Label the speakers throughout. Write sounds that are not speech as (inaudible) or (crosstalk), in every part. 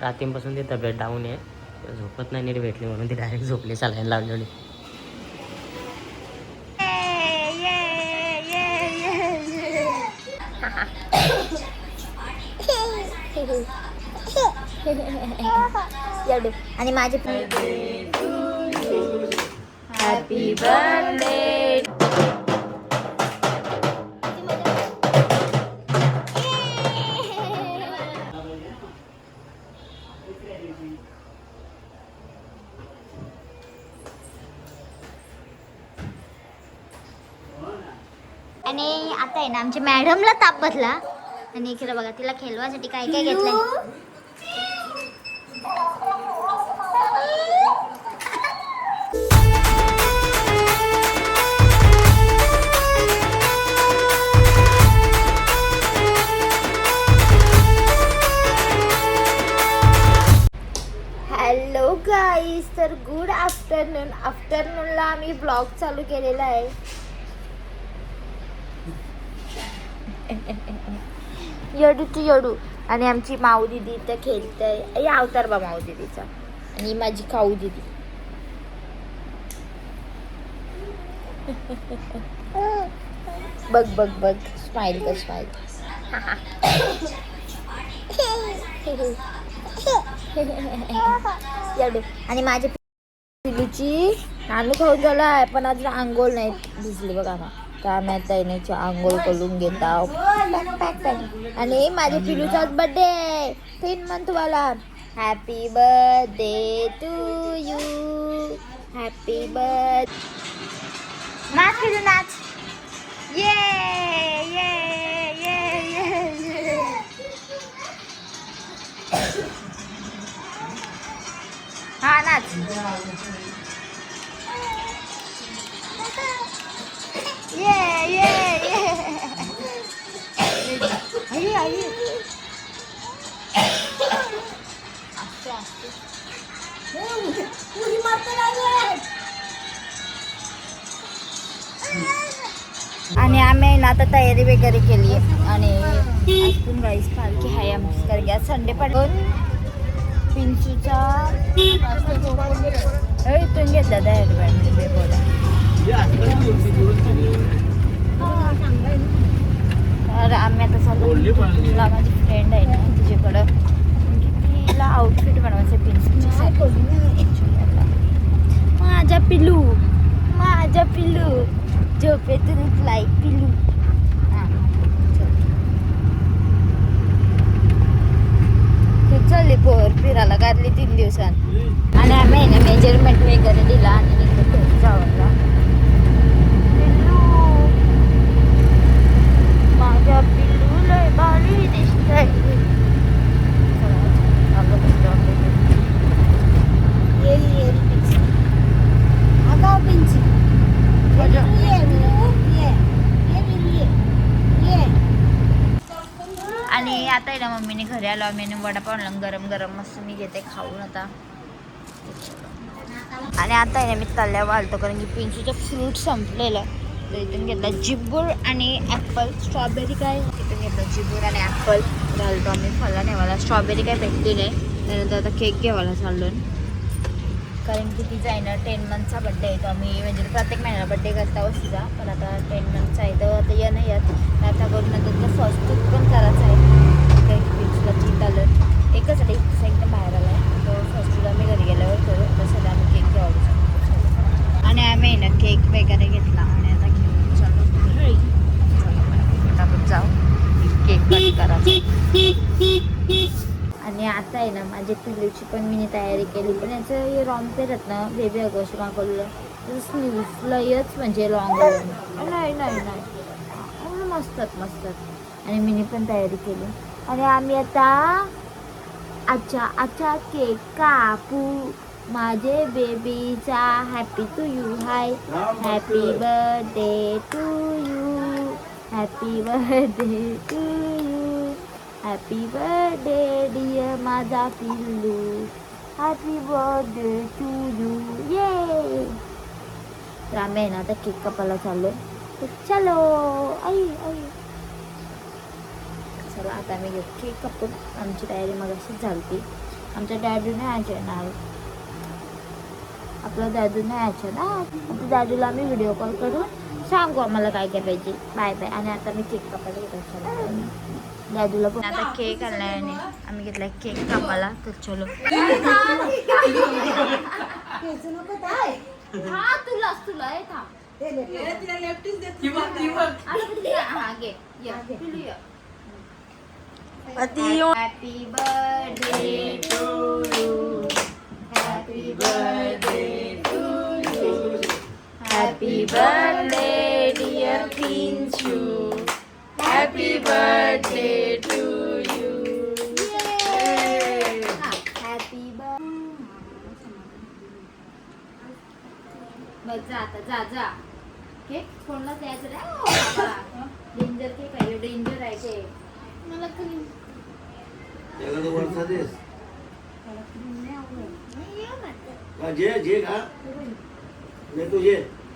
Speaker 1: रात्रीपासून ती तब्येत डाऊन आहे. झोपत नाही नीट भेटली म्हणून ती डायरेक्ट झोपली लावलेली
Speaker 2: एवढे. आणि माझे हॅपी बर्थडे आणि आता आहे ना आमच्या मॅडमला ताप बसला. आणि इकडे बघा तिला खेळवासाठी काय काय घेतलंय. हॅलो गाईस तर गुड आफ्टरनून आफ्टरनूनला आम्ही ब्लॉग चालू केलेला आहे. यडूची तू यडू. आणि आमची माऊ दिदी तर खेळतंय या अवतार बा माऊ दिदीचा. आणि माझी खाऊ दिदी. बघ बघ बघ. स्माईल कर स्माईल यडू. आणि माझ्या पिलूची नानू खाऊन झालाय पण अजून आंघोळ नाही भिजली बघा ना काय माहीत आहे आंघोळ करून घेता. आणि माझ्या पिलूचाच बर्थडे तीन मंथ वाला. Happy birthday to you happy birth नाच पिलू नाच. ये ये ये ये हा नाच. आई. असते आणि आम्ही ना आता तयारी वगैरे केली आहे. आणि आपण गाईस पालखी आहे आमची कारण की आज संडे पण पिंचूचा इथून घेतला तयारी बँड बोला तर आम्ही आता चाललो तुला माझी फ्रेंड आहे ना तुझ्याकडं म्हणजे तिला आउटफिट बनवायचं पिंचूच्यासाठी माझा पिलू माझा पिलू झोपेतून उठलाय पिलू खूप चालली पोर फिरायला काढली तीन दिवसात. आणि आम्ही ना मेजरमेंट वगैरे दिला आणि निघतो घरी माझ्या आणि आता आहे ना मम्मीने घरी आलो. आम्ही आणि वडापाव गरम गरम मस्त मी घेते खाऊन आता. आणि आता आहे ना मी तल्ल्या वाढतो कारण की पिंचूचं फ्रूट संपलेलं. इथून घेतला जिब्बूर आणि ॲपल. स्ट्रॉबेरी काय? इथून घेतलं जिब्बूर आणि ॲपल. घालतो आम्ही फला नेवाला. स्ट्रॉबेरी काय भेटली नाही त्यानंतर आता केक घेवायला चाललो कारण की तिचा आहे ना टेन मंथचा बड्डे आहे तर आम्ही म्हणजे प्रत्येक महिन्याला बड्डे करता तिचा पण आता टेन मंथचा आहे तर आता नाही येत आता करून नंतर फर्स्ट पण करायचं आहे काही पिंचला चित आलं एकच आहे एकच एकदम बाहेर आला आहे तर फर्स्ट टूला आम्ही घरी गेल्यावर करू तर सध्या आम्ही केक घ्यावा आणि आम्ही आहे ना केक वगैरे घेतला आणि आता घेऊन चालू घरी चला, पटापट जाऊ केक कट करायचा आणि माझ्या पिल्लूची पण मी तयारी केली. पण याचं हे रॉंग पेरत ना बेबी ऑगस्ट मागवलं स्लीव्सलाच म्हणजे लॉंग नाही नाही नाही. मस्तच मस्तच आणि मीने पण तयारी केली. आणि आम्ही आता अच्छा अच्छा केक कापू माझे बेबीचा happy to you hi happy birthday to you happy birthday to you happy birthday dear माझा पिल्लू हॅपी बर्थडे टू यू ये तर आम्ही आहे ना आता केक कापायला चाललो तर चलो. आई आई. चला आता आम्ही केक कापून आमची तयारी मग अशीच झाली आमच्या डॅडी नाही ना आपला दादूने नाही यायचं ना आता दादूला आम्ही व्हिडिओ कॉल करून सांगू आम्हाला काय काय पाहिजे बाय बाय आणि आता मी केक कापायला घेतो चला दादूला पण आता केक आणलाय आणि आम्ही घेतलाय केक कापायला तर चलो हा तुलाच तुला हे थांब हा घे happy birthday to you happy birthday to you happy birthday dear Pinchoo happy birthday to you happy बघ जा आता जा जा. केक कोणाला द्यायचं नाही डेंजर केक आहे डेंजर आहे ते. मला क्रीम
Speaker 3: एखादं वरचा देस. हा, जे जे का नाही तू जे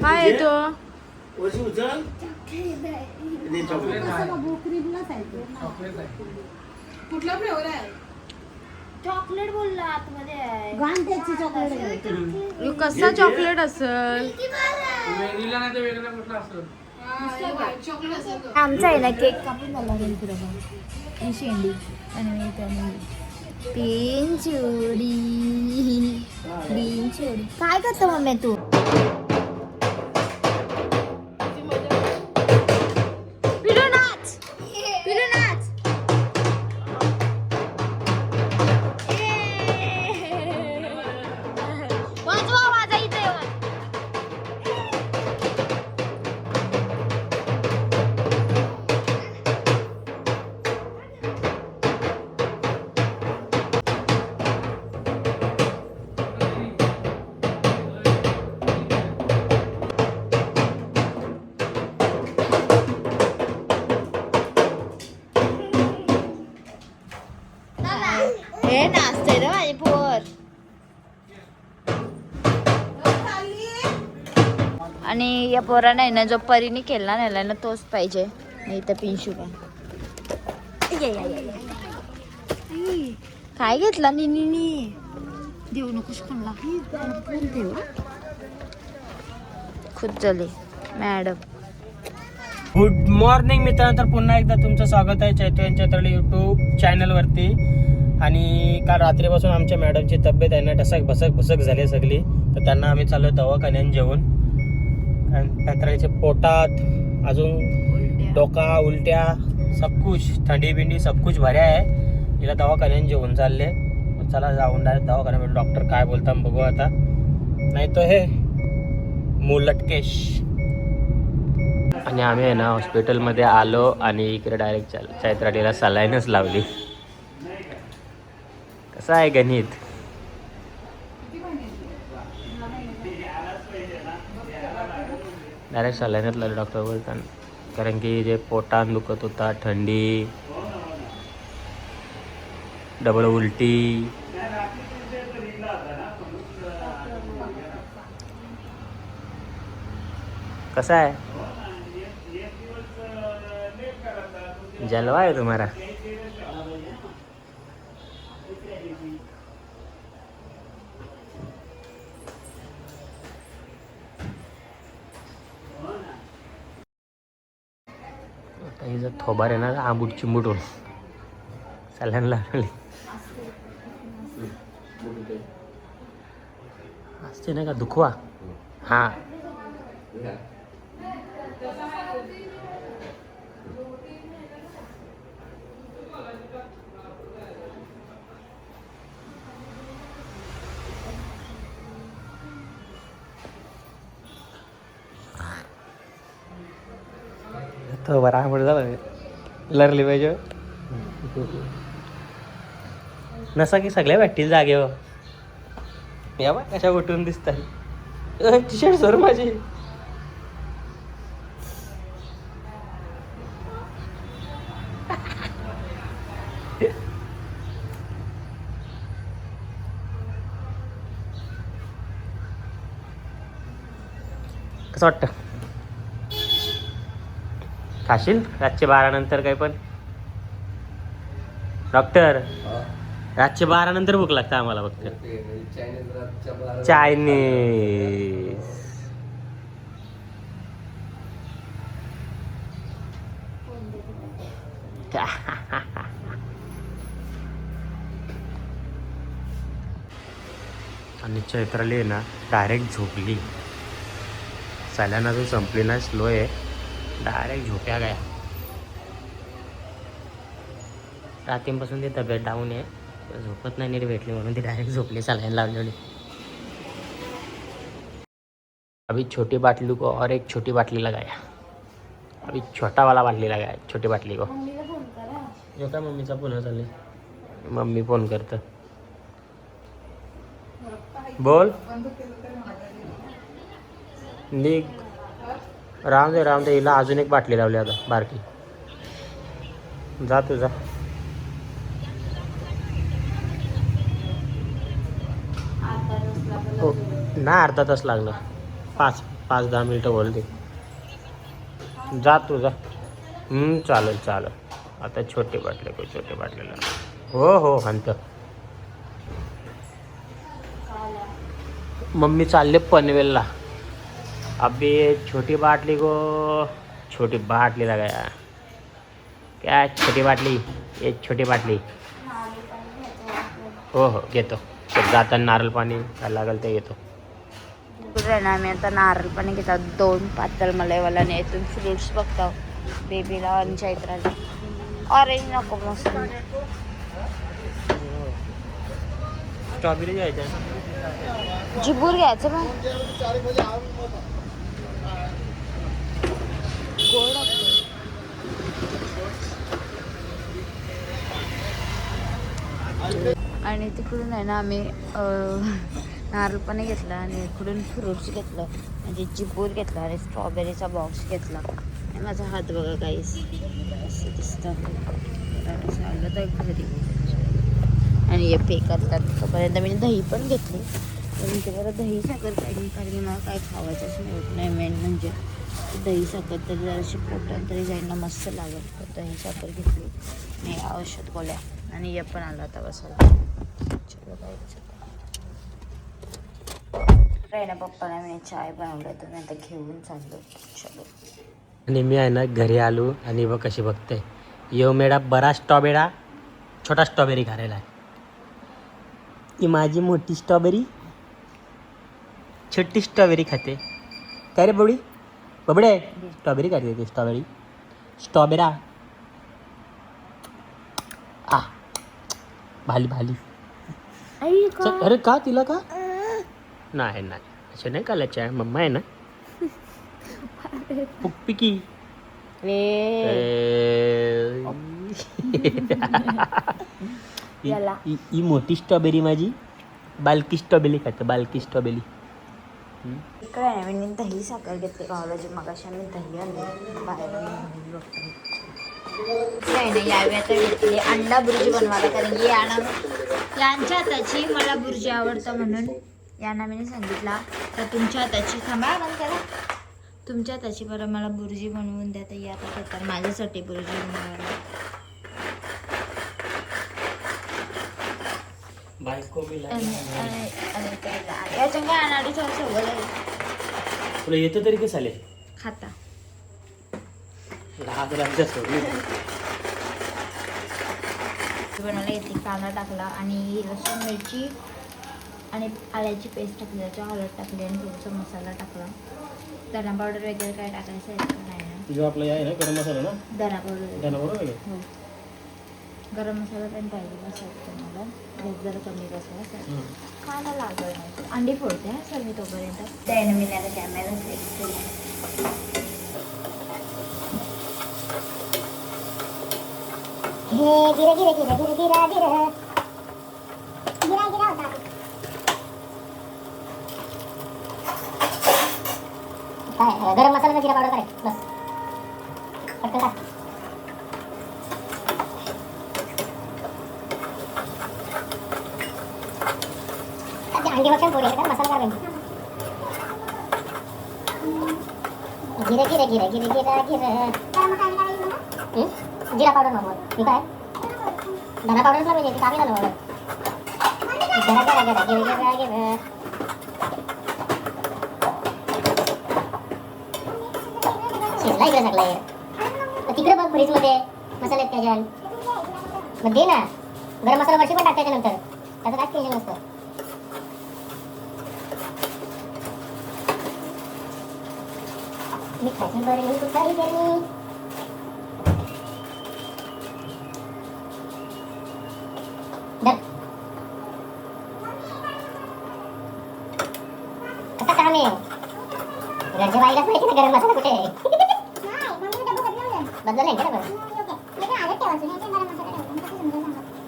Speaker 2: काय
Speaker 3: जे.
Speaker 2: तो
Speaker 3: वरची उचल दे चॉकलेट
Speaker 4: कुठला फ्लेवर आहे?
Speaker 2: चॉकलेट बोलला आतमध्ये आहे.
Speaker 4: चॉकलेट
Speaker 2: कसा चॉकलेट असेल?
Speaker 5: वेगळीला नाही तर वेगळा कुठला असतो
Speaker 4: चॉकलेट असेल तो.
Speaker 2: आमचा आहे ना केक कापून झाला ही शेंडी. आणि मी त्याने तीन चोडी तीन चोडी काय करतो मम्मी तू? आणि या पोरानं आहे ना जो परीने केला नेलाय ना तोच पाहिजे. नाही तर पिंशू का ये, ये, ये, ये. आई, काय घेतला निनी? देऊ नकोस कोणला. देऊ खुद झाली मॅडम.
Speaker 1: गुड मॉर्निंग मित्रांनो तर पुन्हा एकदा तुमचं स्वागत आहे चैतू यांच्या तर यूट्यूब चॅनलवरती आणि काल रात्रीपासून आमच्या मॅडमची तब्येत आहे ना ढसक भसक भसक झाली सगळी. तर त्यांना आम्ही चालू दवाखान्यात जेवण पत्राच्या पोटात अजून डोका उलट्या सब कुछ थंडी बिंडी सब कुछ भऱ्या आहे. तिला दवाखान्यात जेवण चालले. चला जाऊन डायरेक्ट दवाखान्यामध्ये डॉक्टर काय बोलता बघू आता. नाही तो हे मुलटकेश. आणि आम्ही आहे ना हॉस्पिटलमध्ये आलो आणि इकडे डायरेक्ट चैत्राडीला सलाईनच लावली. कसं आहे गणित? डायरेक्ट सलाईनच लागलं डॉक्टर बोलताना कारण की जे पोटान दुखत होता थंडी डबल उलटी. कसं आहे? जलवा आहे तुम्हाला. थोबार आहे ना आंबूट चिंबूटून. सल्यान लागली असते ना का दुखवा. हां. तो बरा आवड झालं. लरली पाहिजे. नसा की सगळ्या भेटतील जागेवर या बा कशा उठून दिसतात. टी शर्ट सर माझी. कसं वाटतं? खाशील? रातचे बारा नंतर काही पण? डॉक्टर रातचे बारा नंतर भूक लागतं आम्हाला फक्त.
Speaker 5: चायनीज बारा
Speaker 1: चायनीज. (laughs) आणि चैत्राली आहे ना डायरेक्ट झोपली. साल्याना जो संपली ना स्लो आहे. डायरेक्ट झोप्या गया. रात्रीपासून ती तब्येत डाऊन आहे. झोपत नाही नीट भेटली म्हणून ती डायरेक्ट झोपली सलाईन लावलेली अभी छोटी बाटली को और एक छोटी बाटली लगाया. अभी छोटा वाला बाटली लगाया छोटी बाटली को. जो काय मम्मीचा फोन चालले? मम्मी फोन करतं. बोल. निघ. राम दे राम दे हिला अजून एक बाटली लावली आता बारकी. जा तू जा. हो नाही अर्धा तास लागला पाच पाच दहा मिनटं बोलते जा तू जा. चालेल चालेल. आता छोटे बाटले को छोटे बाटलेला. हो हो हंत. मम्मी चालले पनवेलला. अभी छोटी बाटली को छोटी बाटली लगाया क्या छोटी बाटली? ये छोटी बाटली। हो हो घेतो जाताना नारळ पाणी काय लागेल ते। घेतो
Speaker 2: आहे ना आम्ही आता नारळ पाणी घेतात दोन पातळ मलाईवाला आणि इथून फ्रुट्स बघतो बेबीला आणि चैत्राला ऑरेंज नको मस्त।
Speaker 1: स्ट्रॉबेरी घ्यायच्या
Speaker 2: जिबूर घ्यायचं मग गोड आणि तिकडून आहे ना आम्ही नारळ पण घेतला आणि इकडून फ्रुट्स घेतलं. म्हणजे चिपूर घेतला आणि स्ट्रॉबेरीचा बॉक्स घेतला. आणि माझा हात बघा काहीच असं दिसतं. आलं तर घरी. आणि हे पे करतात. तोपर्यंत मी दही पण घेतली. पण ते बरं दही साखर काढली कारण की मला काय खावायचंच नाही होत नाही मेन म्हणजे. दही साखर तरी जराशी पोटात तरी जायला मस्त लागेल. तर दही साखर घेतली. आणि औषध गोळ्या आणि या पण आला होता बसायला. चलो काय ना पप्पाला मी चाय बनवलं तर मी आता घेऊन चाललो. चलो.
Speaker 1: आणि मी आहे ना घरी आलो आणि बघ कशी बघते. यो मेडा बरा स्ट्रॉबेरा छोटा स्ट्रॉबेरी घालायला आहे. ही माझी मोठी स्ट्रॉबेरी छोटी स्ट्रॉबेरी खाते. काय रे बोडी? बबडे स्ट्रॉबेरी खाते ती स्ट्रॉबेरी स्ट्रॉबेरा आ भाली भाली चल, अरे का तिला का नाही नाही असं नाही कालायचं आहे मम्मा आहे ना
Speaker 2: याला.
Speaker 1: ही ही मोठी स्ट्रॉबेरी माझी बालकी स्ट्रॉबेरी खाते बालकी स्ट्रॉबेरी
Speaker 2: इकडे आहे मी दही साखर घेतली कॉलेज मगाशी आम्ही दही आणली. बाहेर काय नाही यावेळी आता घेतली. अंडा बुर्जी बनवायला कारण की याना यांच्या हाताची मला बुर्जी आवडतं म्हणून यांना मी सांगितला. तर तुमच्या हाताची थांबा बंद करा. तुमच्या हाताची बरं मला बुर्जी बनवून द्या तर या तर माझ्यासाठी बुर्जी बनवायला.
Speaker 1: बायको
Speaker 2: याच्या काय अनाडीचं बोलायला
Speaker 1: तुला येतं तरी कसं आले
Speaker 2: खाता.
Speaker 1: दहा ग्रामच्या सोडली
Speaker 2: बनवायला घेतली कांदा टाकला आणि लसूण मिरची आणि आल्याची पेस्ट टाकली. त्याच्या हळद टाकली आणि थोडासा मसाला टाकला. धना पावडर वगैरे काय टाकायचं आहे का नाही? ना
Speaker 1: जो आपला आहे ना गरम मसाला ना?
Speaker 2: धना पावडर
Speaker 1: त्याला बरोबर आहे
Speaker 2: हो. गरम मसाला पण पाहिजे असायचं मला. रेट जरा कमी बसला खायला लागल नाही. अंडी फोडते हा सर मी तोपर्यंत. त्याने मी कॅमेरा
Speaker 6: हे गिरा गिरा गिरा होता काय गरम मसाला जिरा पावडर करायचं. बस. पटकन अंडी मसाला पोरी का? मसाला काय गिरे गिरे गिरे गिरे गिरा गिरे. जिरा पावडर मग ठीक आहे धना पावडरला पाहिजे कामी झालं ना गरा गरा गिर गिरा गिर. शिजला इकडे सगळा. यार तिकडे बघ फ्रीजमध्ये मसाले आहेत त्याच्यात. मग दे ना. गरम मसाला वरची पण टाकायच्या नंतर त्याचं काय टेन्शन नसतं. मी खायची बरं मी कुठाही गेली धर. कसं काम आहे घरच्या बाईलाच माहिती ना गरम मसाला कुठे आहे बदललं नाही का डबल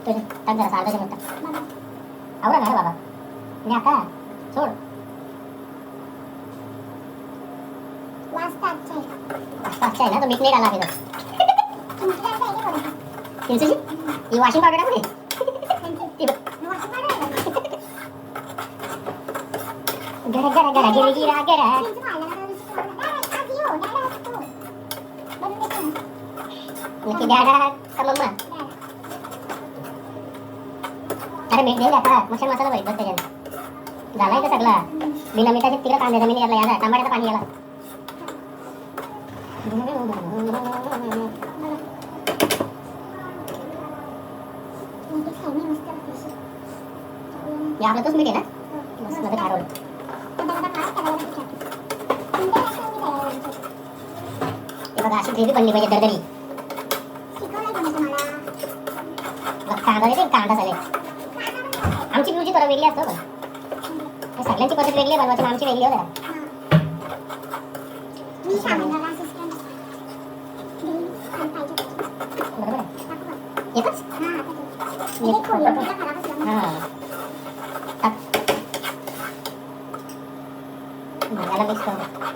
Speaker 6: तुझं टाक जरा अर्धा चमचा आवडा ना रे बाबा मी आता सोड वाजता अच्छा आहे ना तो मीठ नाही डाला तिथं चिंचेची ही वॉशिंग पावडर टाकू दे ती बघ. गरा गरा गरा गिरा गिरा गरा नक्की डॅडा का मम्मा अरे मीठ दे आता मच्छर मसाला भरीत बस त्याच्यानं झालाय का सगळा बिना मिठाचे तिकडे कांदे जमीन याला याला टमाट्याचं पाणी याला हे आपलं तोच मीठ आहे ना मस्त मध्ये खारवलं हे बघा अशी ग्रेव्ही बनली पाहिजे दरदरी. कांदा देते कांदा झाले आमची ब्लूची थोडं वेगळी असतो हो, बघा सगळ्यांची पद्धत वेगळी आहे बनवायची आमची वेगळी आहे. हो जरा. बरोबर आहे एकच एक हा टाक. हं, याला मिक्स करून टाक.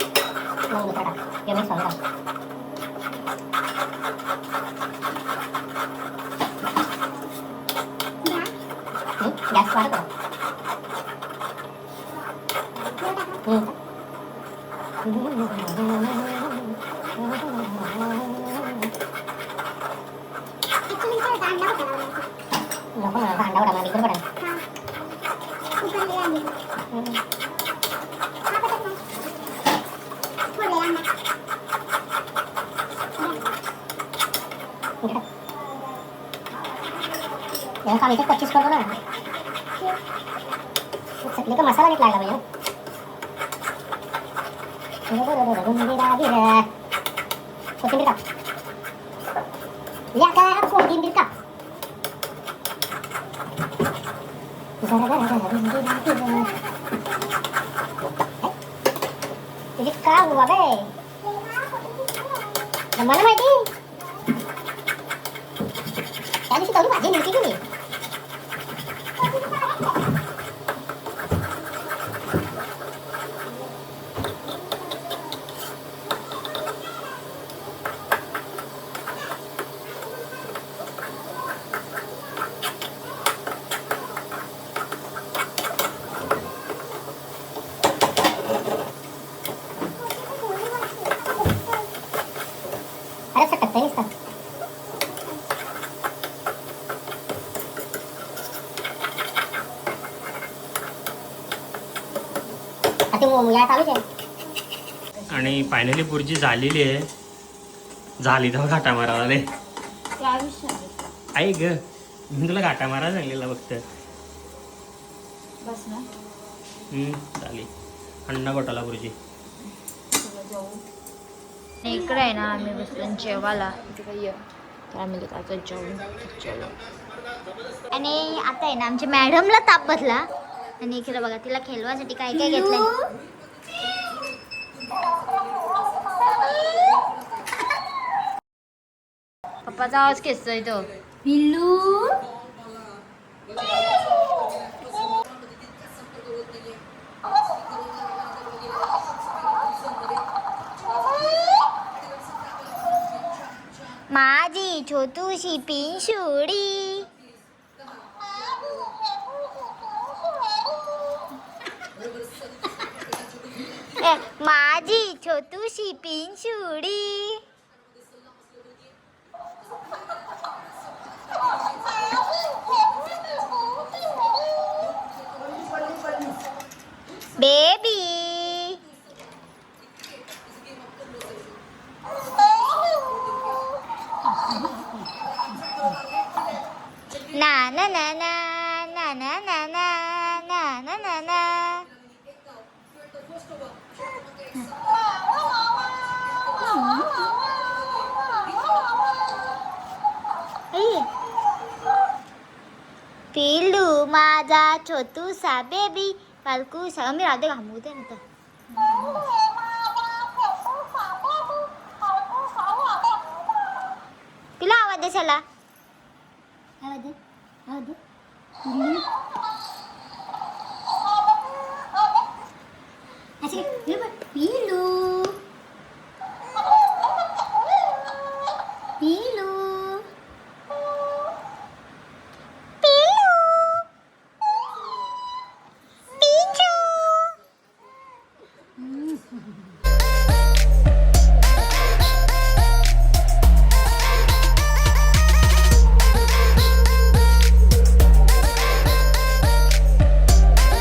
Speaker 6: मग दुसरा टाक हे मिक्स करून टाक हं, गॅस वाढव थोडा. हं. नको मला भांडा उडा मला बिलकुल पडेल हं. इकडे. याला काम इथे पच्चीस करतो ना चटणी का मसाला नीट लागला पाहिजे ना गिरा. कोथिंबीर टाक या का कोथिंबीर टाक जरा जरा जरा गुंगिरा गिरा. तुझी का हुआ बे मला माहिती त्या दिवशी तेवढी भाजी मिळते की नाही अरे सटकता आहे नुसता आता मुला चालूच आहे
Speaker 1: आणि फायनली पुरची झालेली आहे. झाली तर घाटा मारावा रे आई ग मी तुला घाटा मारा सांगलेला फक्त.
Speaker 2: बस ना.
Speaker 1: हम्म, झाली. अंडा गोटाला
Speaker 2: आणि इकडे आहे ना आम्ही बसलो जेवायला. तर आम्ही आता जेवलो. आणि आता आहे ना आमच्या मॅडमला ताप बसला. आणि इकडे बघा तिला खेळवासाठी काय काय घेतलंय? पप्पाचा आवाज खेचतोय तो. पिल्लू. माझी छोटूशी पिंशुडी. ए, माझी छोटूशी पिंशुडी 초투사 베비 말꾸사 엄밀아 내가 안 못했는데 तुला आवाज आहे त्याला
Speaker 6: आवाज आहे आवाज आहे